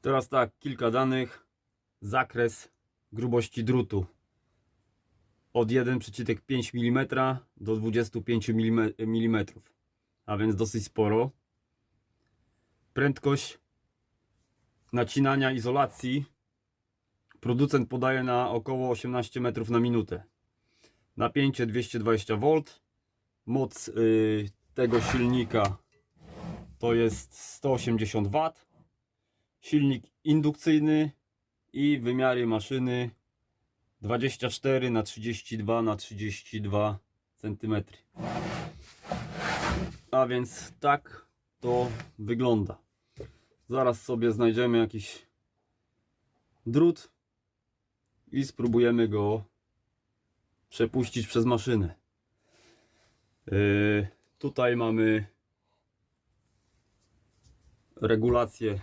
Teraz tak, kilka danych. Zakres grubości drutu od 1,5 mm do 25 mm, a więc dosyć sporo. Prędkość nacinania izolacji producent podaje na około 18 metrów na minutę. Napięcie 220 V. Moc y, tego silnika to jest 180 W. Silnik indukcyjny i wymiary maszyny 24 na 32 na 32 cm. A więc tak to wygląda. Zaraz sobie znajdziemy jakiś drut i spróbujemy go przepuścić przez maszynę. Yy, tutaj mamy regulację